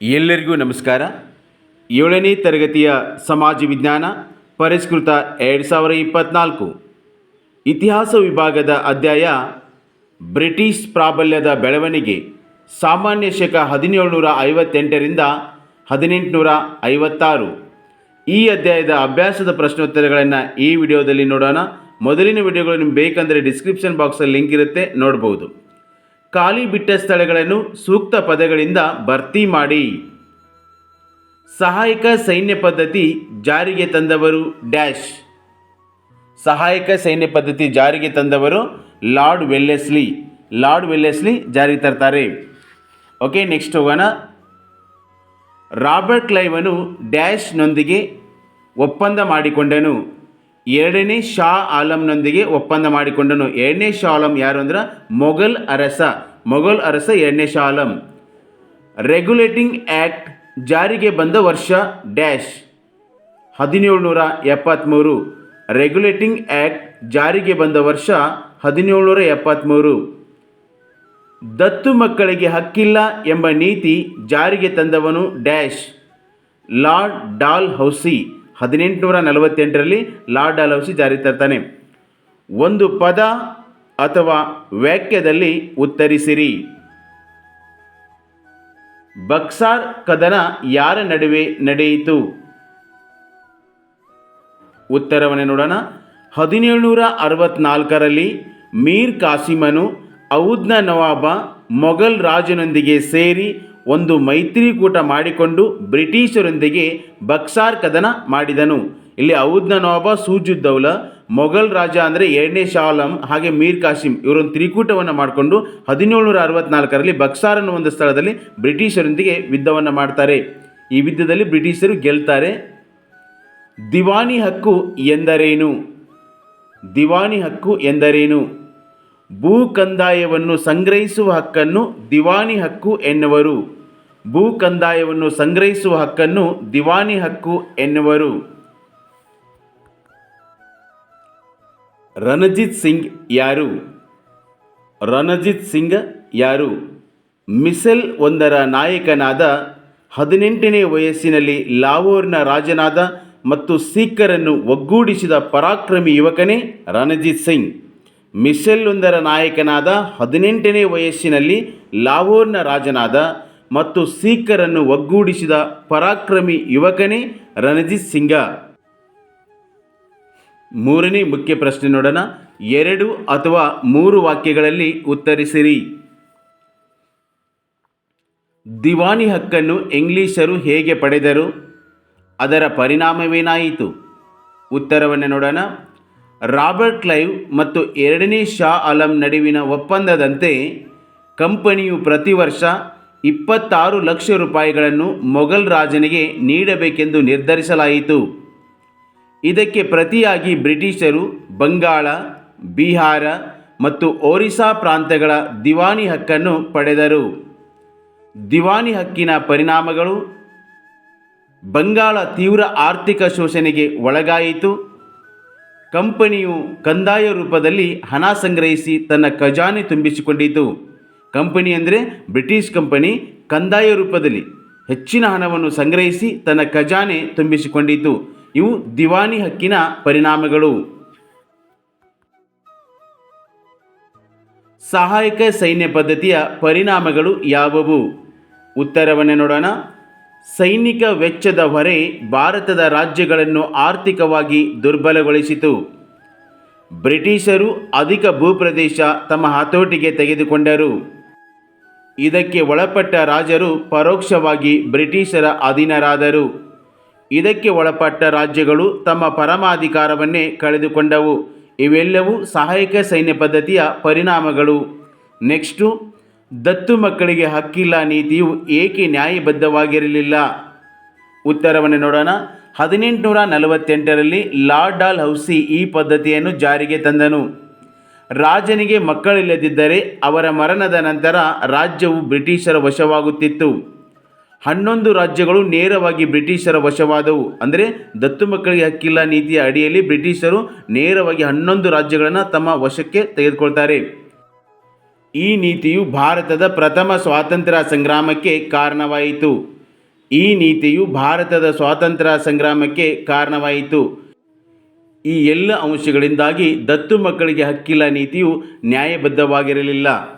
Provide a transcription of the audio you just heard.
ಎಲ್ಲರಿಗೂ ನಮಸ್ಕಾರ. ಏಳನೇ ತರಗತಿಯ ಸಮಾಜ ವಿಜ್ಞಾನ ಪರಿಷ್ಕೃತ ಎರಡು ಸಾವಿರ ಇಪ್ಪತ್ತ್ನಾಲ್ಕು ಇತಿಹಾಸ ವಿಭಾಗದ ಅಧ್ಯಾಯ, ಬ್ರಿಟಿಷ್ ಪ್ರಾಬಲ್ಯದ ಬೆಳವಣಿಗೆ, ಸಾಮಾನ್ಯ ಶಕ ಹದಿನೇಳುನೂರ ಐವತ್ತೆಂಟರಿಂದ ಹದಿನೆಂಟುನೂರ ಐವತ್ತಾರು ಈ ಅಧ್ಯಾಯದ ಅಭ್ಯಾಸದ ಪ್ರಶ್ನೋತ್ತರಗಳನ್ನು ಈ ವಿಡಿಯೋದಲ್ಲಿ ನೋಡೋಣ. ಮೊದಲಿನ ವಿಡಿಯೋಗಳು ನಿಮ್ಗೆ ಬೇಕಂದರೆ ಡಿಸ್ಕ್ರಿಪ್ಷನ್ ಬಾಕ್ಸಲ್ಲಿ ಲಿಂಕ್ ಇರುತ್ತೆ, ನೋಡ್ಬೋದು. ಖಾಲಿ ಬಿಟ್ಟ ಸ್ಥಳಗಳನ್ನು ಸೂಕ್ತ ಪದಗಳಿಂದ ಭರ್ತಿ ಮಾಡಿ. ಸಹಾಯಕ ಸೈನ್ಯ ಪದ್ಧತಿ ಜಾರಿಗೆ ತಂದವರು ಡ್ಯಾಶ್. ಸಹಾಯಕ ಸೈನ್ಯ ಪದ್ಧತಿ ಜಾರಿಗೆ ತಂದವರು ಲಾರ್ಡ್ ವೆಲ್ಲೆಸ್ಲಿ. ಲಾರ್ಡ್ ವೆಲ್ಲೆಸ್ಲಿ ಜಾರಿಗೆ ತರ್ತಾರೆ. ಓಕೆ, ನೆಕ್ಸ್ಟ್ ಹೋಗೋಣ. ರಾಬರ್ಟ್ ಕ್ಲೈವನು ಡ್ಯಾಶ್ನೊಂದಿಗೆ ಒಪ್ಪಂದ ಮಾಡಿಕೊಂಡನು. ಎರಡನೇ ಶಾ ಆಲಂನೊಂದಿಗೆ ಒಪ್ಪಂದ ಮಾಡಿಕೊಂಡನು. ಎರಡನೇ ಶಾ ಆಲಂ ಯಾರು ಅಂದ್ರೆ ಮೊಘಲ್ ಅರಸ. ಮೊಘಲ್ ಅರಸ ಎರಡನೇ ಶಾಲಂ ರೆಗ್ಯುಲೇಟಿಂಗ್ ಆ್ಯಕ್ಟ್ ಜಾರಿಗೆ ಬಂದ ವರ್ಷ ಡ್ಯಾಶ್. ಹದಿನೇಳುನೂರ ಎಪ್ಪತ್ತ್ಮೂರು ರೆಗ್ಯುಲೇಟಿಂಗ್ ಆ್ಯಕ್ಟ್ ಜಾರಿಗೆ ಬಂದ ವರ್ಷ ಹದಿನೇಳುನೂರ ಎಪ್ಪತ್ತ್ಮೂರು ದತ್ತು ಮಕ್ಕಳಿಗೆ ಹಕ್ಕಿಲ್ಲ ಎಂಬ ನೀತಿ ಜಾರಿಗೆ ತಂದವನು ಡ್ಯಾಶ್. ಲಾರ್ಡ್ ಡಾಲ್ ಹೌಸಿ ಹದಿನೆಂಟುನೂರ ನಲವತ್ತೆಂಟರಲ್ಲಿ ಲಾರ್ಡ್ ಡಾಲ್ ಹೌಸಿ ಜಾರಿಗೆ ತರ್ತಾನೆ. ಒಂದು ಪದ ಅಥವಾ ವಾಕ್ಯದಲ್ಲಿ ಉತ್ತರಿಸಿರಿ. ಬಕ್ಸಾರ್ ಕದನ ಯಾರ ನಡುವೆ ನಡೆಯಿತು? ಉತ್ತರವನ್ನು ನೋಡೋಣ. ಹದಿನೇಳುನೂರ ಅರವತ್ನಾಲ್ಕರಲ್ಲಿ ಮೀರ್ ಕಾಸಿಮನು ಔದ್ನ ನವಾಬ ಮೊಘಲ್ ರಾಜನೊಂದಿಗೆ ಸೇರಿ ಒಂದು ಮೈತ್ರಿಕೂಟ ಮಾಡಿಕೊಂಡು ಬ್ರಿಟಿಷರೊಂದಿಗೆ ಬಕ್ಸಾರ್ ಕದನ ಮಾಡಿದನು. ಇಲ್ಲಿ ಔದ್ನ ನವಾಬ ಸೂಜುದ್ದೌಲ ಮೊಘಲ್ ರಾಜ ಅಂದರೆ ಎರಡನೇ ಶಾಲಂ ಹಾಗೆ ಮೀರ್ ಕಾಸಿಂ ಇವರೊಂದು ತ್ರಿಕೂಟವನ್ನು ಮಾಡಿಕೊಂಡು ಹದಿನೇಳುನೂರ ಅರವತ್ನಾಲ್ಕರಲ್ಲಿ ಬಕ್ಸಾರ್ ಅನ್ನೋ ಒಂದು ಸ್ಥಳದಲ್ಲಿ ಬ್ರಿಟಿಷರೊಂದಿಗೆ ಯುದ್ಧವನ್ನು ಮಾಡ್ತಾರೆ. ಈ ಯುದ್ಧದಲ್ಲಿ ಬ್ರಿಟಿಷರು ಗೆಲ್ತಾರೆ. ದಿವಾನಿ ಹಕ್ಕು ಎಂದರೇನು? ದಿವಾನಿ ಹಕ್ಕು ಎಂದರೇನು? ಭೂ ಕಂದಾಯವನ್ನು ಸಂಗ್ರಹಿಸುವ ಹಕ್ಕನ್ನು ದಿವಾನಿ ಹಕ್ಕು ಎನ್ನುವರು. ಭೂ ಕಂದಾಯವನ್ನು ಸಂಗ್ರಹಿಸುವ ಹಕ್ಕನ್ನು ದಿವಾನಿ ಹಕ್ಕು ಎನ್ನುವರು. ರಣಜಿತ್ ಸಿಂಗ್ ಯಾರು? ರಣಜಿತ್ ಸಿಂಗ್ ಯಾರು? ಮಿಸೆಲ್ ಒಂದರ ನಾಯಕನಾದ ಹದಿನೆಂಟನೇ ವಯಸ್ಸಿನಲ್ಲಿ ಲಾವೋರ್ನ ರಾಜನಾದ ಮತ್ತು ಸಿಖ್ಖರನ್ನು ಒಗ್ಗೂಡಿಸಿದ ಪರಾಕ್ರಮಿ ಯುವಕನೇ ರಣಜಿತ್ ಸಿಂಗ್. ಮಿಸೆಲ್ ಒಂದರ ನಾಯಕನಾದ ಹದಿನೆಂಟನೇ ವಯಸ್ಸಿನಲ್ಲಿ ಲಾವೋರ್ನ ರಾಜನಾದ ಮತ್ತು ಸಿಖ್ಖರನ್ನು ಒಗ್ಗೂಡಿಸಿದ ಪರಾಕ್ರಮಿ ಯುವಕನೇ ರಣಜಿತ್ ಸಿಂಗ. ಮೂರನೇ ಮುಖ್ಯ ಪ್ರಶ್ನೆ ನೋಡೋಣ ಎರಡು ಅಥವಾ ಮೂರು ವಾಕ್ಯಗಳಲ್ಲಿ ಉತ್ತರಿಸಿರಿ. ದಿವಾನಿ ಹಕ್ಕನ್ನು ಇಂಗ್ಲಿಷರು ಹೇಗೆ ಪಡೆದರು? ಅದರ ಪರಿಣಾಮವೇನಾಯಿತು? ಉತ್ತರವನ್ನು ನೋಡೋಣ. ರಾಬರ್ಟ್ ಕ್ಲೈವ್ ಮತ್ತು ಎರಡನೇ ಶಾ ಆಲಂ ನಡುವಿನ ಒಪ್ಪಂದದಂತೆ ಕಂಪನಿಯು ಪ್ರತಿ ವರ್ಷ ಇಪ್ಪತ್ತಾರು ಲಕ್ಷ ರೂಪಾಯಿಗಳನ್ನು ಮೊಘಲ್ ರಾಜನಿಗೆ ನೀಡಬೇಕೆಂದು ನಿರ್ಧರಿಸಲಾಯಿತು. ಇದಕ್ಕೆ ಪ್ರತಿಯಾಗಿ ಬ್ರಿಟಿಷರು ಬಂಗಾಳ, ಬಿಹಾರ ಮತ್ತು ಒರಿಸ್ಸಾ ಪ್ರಾಂತ್ಯಗಳ ದಿವಾನಿ ಹಕ್ಕನ್ನು ಪಡೆದರು. ದಿವಾನಿ ಹಕ್ಕಿನ ಪರಿಣಾಮಗಳು ಬಂಗಾಳ ತೀವ್ರ ಆರ್ಥಿಕ ಶೋಷಣೆಗೆ ಒಳಗಾಯಿತು. ಕಂಪನಿಯು ಕಂದಾಯ ರೂಪದಲ್ಲಿ ಹಣ ಸಂಗ್ರಹಿಸಿ ತನ್ನ ಖಜಾನೆ ತುಂಬಿಸಿಕೊಂಡಿತು. ಕಂಪನಿ ಅಂದರೆ ಬ್ರಿಟಿಷ್ ಕಂಪನಿ ಕಂದಾಯ ರೂಪದಲ್ಲಿ ಹೆಚ್ಚಿನ ಹಣವನ್ನು ಸಂಗ್ರಹಿಸಿ ತನ್ನ ಖಜಾನೆ ತುಂಬಿಸಿಕೊಂಡಿತು. ಇವು ದಿವಾನಿ ಹಕ್ಕಿನ ಪರಿಣಾಮಗಳು. ಸಹಾಯಕ ಸೈನ್ಯ ಪದ್ಧತಿಯ ಪರಿಣಾಮಗಳು ಯಾವುವು? ಉತ್ತರವನ್ನು ನೋಡೋಣ. ಸೈನಿಕ ವೆಚ್ಚದ ಹೊರೆ ಭಾರತದ ರಾಜ್ಯಗಳನ್ನು ಆರ್ಥಿಕವಾಗಿ ದುರ್ಬಲಗೊಳಿಸಿತು. ಬ್ರಿಟಿಷರು ಅಧಿಕ ಭೂಪ್ರದೇಶ ತಮ್ಮ ಹತೋಟಿಗೆ ತೆಗೆದುಕೊಂಡರು. ಇದಕ್ಕೆ ಒಳಪಟ್ಟ ರಾಜರು ಪರೋಕ್ಷವಾಗಿ ಬ್ರಿಟಿಷರ ಅಧೀನರಾದರು. ಇದಕ್ಕೆ ಒಳಪಟ್ಟ ರಾಜ್ಯಗಳು ತಮ್ಮ ಪರಮಾಧಿಕಾರವನ್ನೇ ಕಳೆದುಕೊಂಡವು. ಇವೆಲ್ಲವೂ ಸಹಾಯಕ ಸೈನ್ಯ ಪದ್ಧತಿಯ ಪರಿಣಾಮಗಳು. ನೆಕ್ಸ್ಟು, ದತ್ತು ಮಕ್ಕಳಿಗೆ ಹಕ್ಕಿಲ್ಲ ನೀತಿಯು ಏಕೆ ನ್ಯಾಯಬದ್ಧವಾಗಿರಲಿಲ್ಲ? ಉತ್ತರವನ್ನು ನೋಡೋಣ. ಹದಿನೆಂಟುನೂರ ನಲವತ್ತೆಂಟರಲ್ಲಿ ಲಾರ್ಡ್ ಡಾಲ್ ಹೌಸಿ ಈ ಪದ್ಧತಿಯನ್ನು ಜಾರಿಗೆ ತಂದನು. ರಾಜನಿಗೆ ಮಕ್ಕಳಿಲ್ಲದಿದ್ದರೆ ಅವರ ಮರಣದ ನಂತರ ರಾಜ್ಯವು ಬ್ರಿಟಿಷರ ವಶವಾಗುತ್ತಿತ್ತು. ಹನ್ನೊಂದು ರಾಜ್ಯಗಳು ನೇರವಾಗಿ ಬ್ರಿಟಿಷರ ವಶವಾದವು. ಅಂದರೆ ದತ್ತು ಮಕ್ಕಳಿಗೆ ಹಕ್ಕಿಲ್ಲ ನೀತಿಯ ಅಡಿಯಲ್ಲಿ ಬ್ರಿಟಿಷರು ನೇರವಾಗಿ ಹನ್ನೊಂದು ರಾಜ್ಯಗಳನ್ನು ತಮ್ಮ ವಶಕ್ಕೆ ತೆಗೆದುಕೊಳ್ತಾರೆ. ಈ ನೀತಿಯು ಭಾರತದ ಪ್ರಥಮ ಸ್ವಾತಂತ್ರ್ಯ ಸಂಗ್ರಾಮಕ್ಕೆ ಕಾರಣವಾಯಿತು. ಈ ನೀತಿಯು ಭಾರತದ ಸ್ವಾತಂತ್ರ್ಯ ಸಂಗ್ರಾಮಕ್ಕೆ ಕಾರಣವಾಯಿತು. ಈ ಎಲ್ಲ ಅಂಶಗಳಿಂದಾಗಿ ದತ್ತು ಮಕ್ಕಳಿಗೆ ಹಕ್ಕಿಲ್ಲ ನೀತಿಯು ನ್ಯಾಯಬದ್ಧವಾಗಿರಲಿಲ್ಲ.